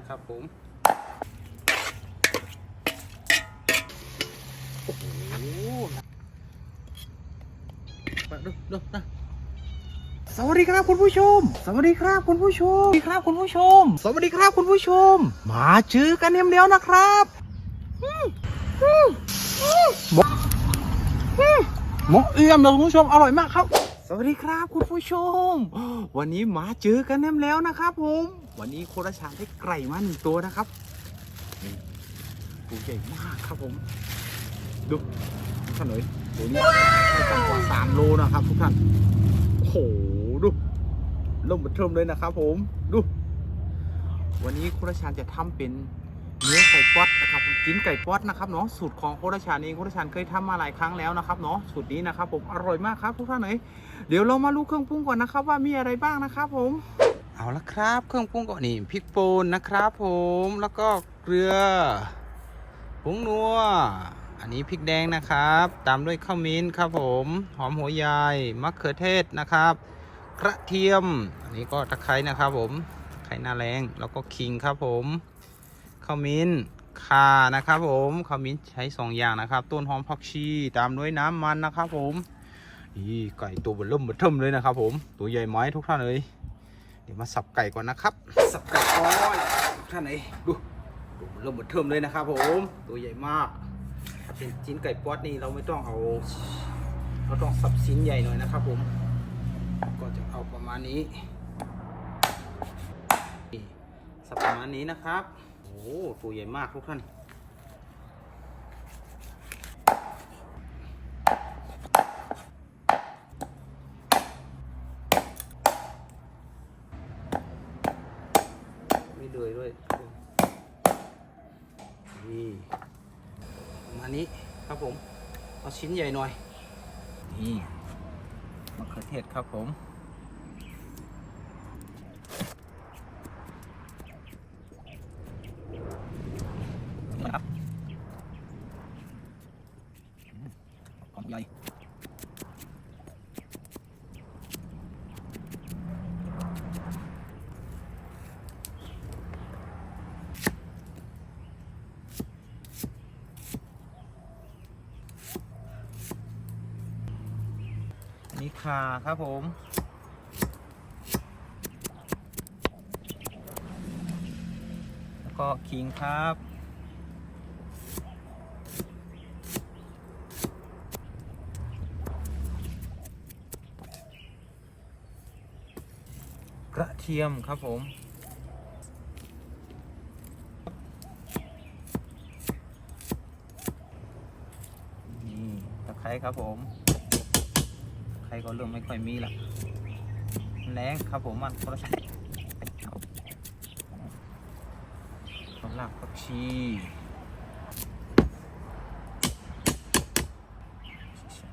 นะครับผมโอ้โหมาดูดูนะสวัสดีครับคุณผู้ชม สวัสดีครับคุณผู้ชม สวัสดีครับคุณผู้ชม สวัสดีครับคุณผู้ชม มาเจอกันเอ็มเดียวนะครับอืมอืมอืมหมออืมหมอเอี่ยมเลยคุณผู้ชม อร่อยมากครับ สวัสดีครับคุณผู้ชม วันนี้มาเจอกันแน่แล้วนะครับผม วันนี้โคราชานได้ไก่มาหนึ่งตัวนะครับนี่ตัวใหญ่มากครับผม ดูทุกท่านเลยตัวนี้ไม่ต่ำกว่าสามโลนะครับทุกท่านโอ้โหดูล่มเทิมเลยนะครับผมดู วันนี้โคราชานจะทำเป็นเนื้อไก่ป๊อต กินไก่ป๊อตนะครับเนาะสูตรของโคราชานเองโคราชานเคยทำมาหลายครั้งแล้วนะครับเนาะสูตรนี้นะครับผมอร่อยมากครับทุกท่านเลยเดี๋ยวเรามาลูกเครื่องปรุงก่อนนะครับว่ามีอะไรบ้างนะครับผมเอาละครับ เครื่องปรุงก่อนนี่พริกป่นนะครับผมแล้วก็เกลือผงนัวอันนี้พริกแดงนะครับ ตามด้วยข้าวมิ้นครับผมหอมหัวใหญ่มะเขือเทศนะครับกระเทียม อันนี้ก็ตะไคร้นะครับผมไคร้หน้าแรงแล้วก็ขิงครับผมข้าวมิ้น ข่านะครับผมขมิ้นใช้สองอย่างนะครับต้นหอมผักชีตามด้วยน้ำมันนะครับผมนี่ไก่ตัวเบนเริ่มเบนเทิมเลยนะครับ ผมตัวใหญ่ไหมทุกท่านเลยเดี๋ยวมาสับไก่ก่อนนะครับ สับไก่ก่อนทุกท่านเลยดูดูเริ่มเบนเทิมเลยนะครับ ผมตัวใหญ่มากถ้าเป็นชิ้นไก่ป๊อดนี่เราไม่ต้องเอาเราต้องสับชิ้นใหญ่หน่อยนะครับ ผม ก็จะเอาประมาณนี้นี่สับประมาณนี้นะครับ โอ้ตัวใหญ่มากทุกท่าน ไม่เลยด้วย นี่มานี้ครับผม เอาชิ้นใหญ่หน่อย นี่มะเขือเทศครับผมครับอืมหอมใหญ่ มี ข่าครับผม แล้วก็ขิงครับ กระเทียมครับผมนี่ตะไคร้ครับผม ครก็เริ่มไม่ค่อยมีละแรงครับผมมันโทรศัพท์ลากผักชี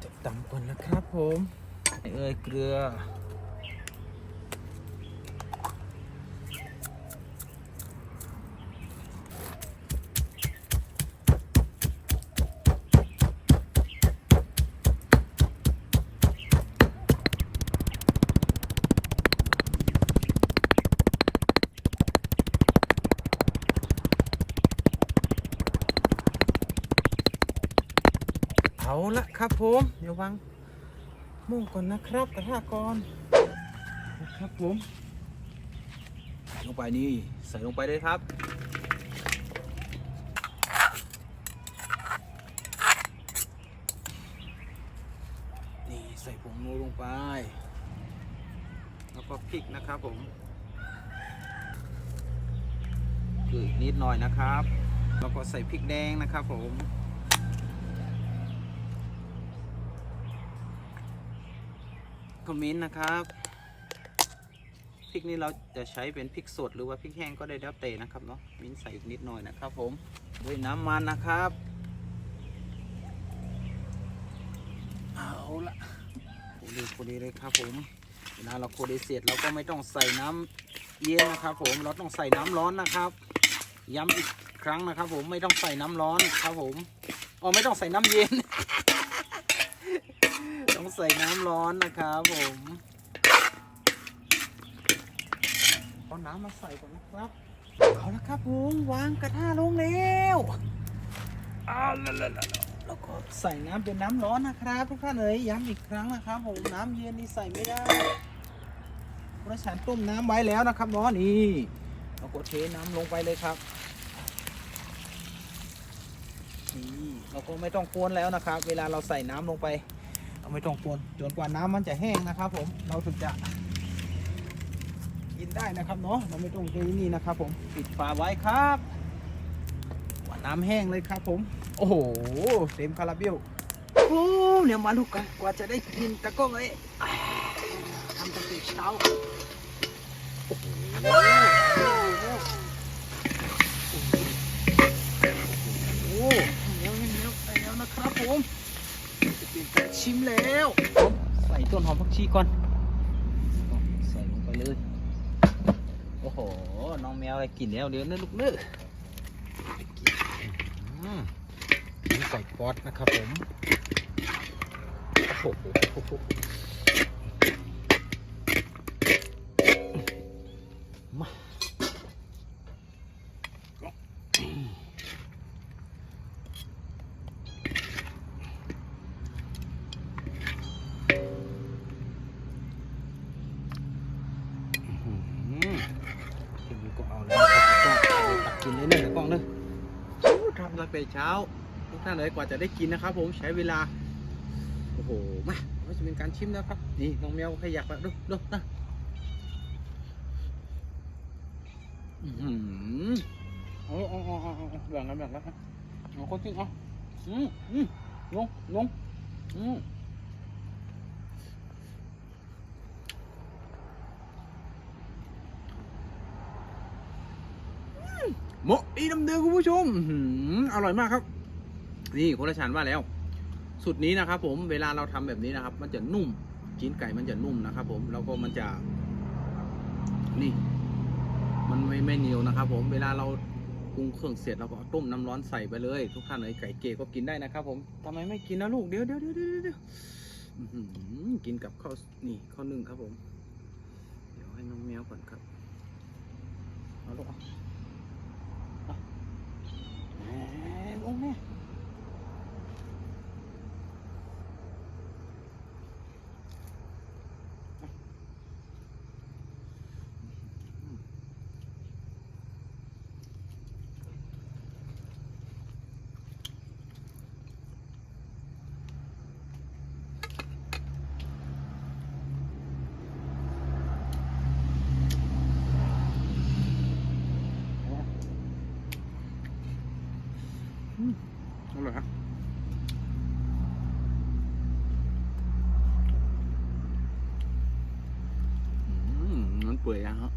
จะตำก่อนนะครับผมเอ้ยเกลือ ละครับผมเดี๋ยววางมุ่งก่อนนะครับกระทะก่อนนะครับผมลงไปนี่ใส่ลงไปเลยครับนี่ใส่ผงนูลงไป แล้วก็พริกนะครับผมเกลืออีกนิดหน่อยนะครับ แล้วก็ใส่พริกแดงนะครับผม คอมเมนต์นะครับพริกนี้เราจะใช้เป็นพริกสดหรือว่าพริกแห้งก็ได้แล้วแต่นะครับเนาะมิ้นใส่อีกนิดหน่อยนะครับ ผมด้วยน้ำมันนะครับเอาละโคดีโคดีเลยครับผมเวลาเราโคดีเสร็จเราก็ไม่ต้องใส่น้ำเย็นนะครับ ผมเราต้องใส่น้ำร้อนนะครับ ย้ำอีกครั้งนะครับ ผมไม่ต้องใส่น้ำร้อนครับ ผมอ๋อไม่ต้องใส่น้ำเย็น ใส่น้ำร้อนนะครับผมเอาน้ำมาใส่ก่อนนะครับ เอาละครับผมวางกระทะลงแล้วเอาละละละละแล้วก็ใส่น้ำเป็นน้ำร้อนนะครับทุกท่านเอ๋ยย้ำอีกครั้งนะครับผมน้ำเย็นนี่ใส่ไม่ได้คุณฉันต้มน้ำไว้แล้วนะครับนาะนี่เราก็เทน้ำลงไปเลยครับนี่เราก็ไม่ต้องกวนแล้วนะครับ เวลาเราใส่น้ำลงไป เราไม่ต้องกวนจนกว่าน้ำมันจะแห้งนะครับ ผมเราถึงจะกินได้นะครับเนาะเราไม่ต้องใช้นี่นะครับ ผมปิดฝาไว้ครับว่าน้ำแห้งเลยครับ ผม โอ้โหเต็มคาราเบลโอ้เดี๋ยวมาดูกกันกว่าจะได้กินตะก้อเลยทำตั้งแต่เช้าโอ้โหโอ้โหเหนียวเหนียวไปแล้วนะครับผมจะเป็นการ ชิมแล้วผมใส่ต้นหอมผักชีก่อนใส่ลงไปเลยโอ้โหน้องแมวอะไรกินแล้วเดี๋ยวนะลูกเนื้ออืมนี่ใส่ป๊อตนะครับผมโอ้โห ก็เอาแล้วก็ตักกินเลยนะกล้องเนอะทำตั้งแต่เช้าทุกท่านเลยกว่าจะได้กินนะครับ ผมใช้เวลาโอ้โหมาก็จะเป็นการชิมแล้วครับนี่น้องแมวขยับแบบดูดูนะอือหือเอาเอาเอาเอาเอแบ่งกันแบ่งกันครับเอาคนจริงเอาอืมอืมลงลงอืม โมอีน้ำเดือคุณผู้ชมอร่อยมากครับ นี่คนละชานว่าแล้ว สุดนี้นะครับผมเวลาเราทำแบบนี้นะครับ มันจะนุ่มชิ้นไก่มันจะนุ่มนะครับ ผมแล้วก็มันจะ นี่ มันไม่ไม่เหนียวนะครับ ผมเวลาเราปรุงเครื่องเสร็จเราก็ต้มน้ำร้อนใส่ไปเลย ทุกท่านเลยไก่เก๋ก็กินได้นะครับ ผมทำไมไม่กินนะลูกเดี๋ยวเดี๋ยวเดี๋ยวเดี๋ยวเดี๋ยวกินกับข้าวนี่ข้าวนึ่งครับผม เดี๋ยวให้น้องแมวก่อนครับเอาลูกเอา โอ้แม่ลงเนี่ยอร่อยครับอืมมันเปื่อยอะครับ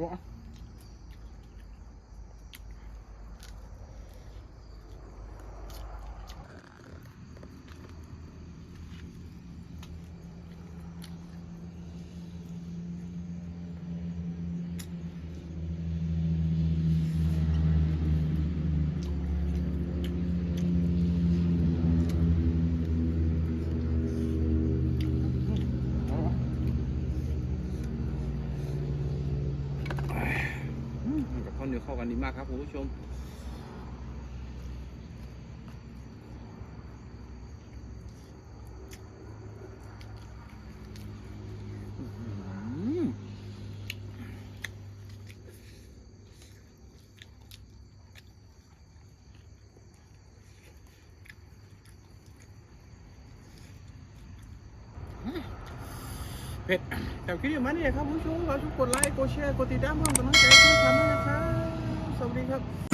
โอ้อืมกับข้า วเหนียวเข้ากันดีมากครับคุณผู้ชมเผ็ดแต่คลิปนี้มาเนี่ยครับคุณผู้ชมเราทุกกดไลค์กดแชร์กดติดตามเพื่อนกำลังใจให้ทำด้วยนะครับ सब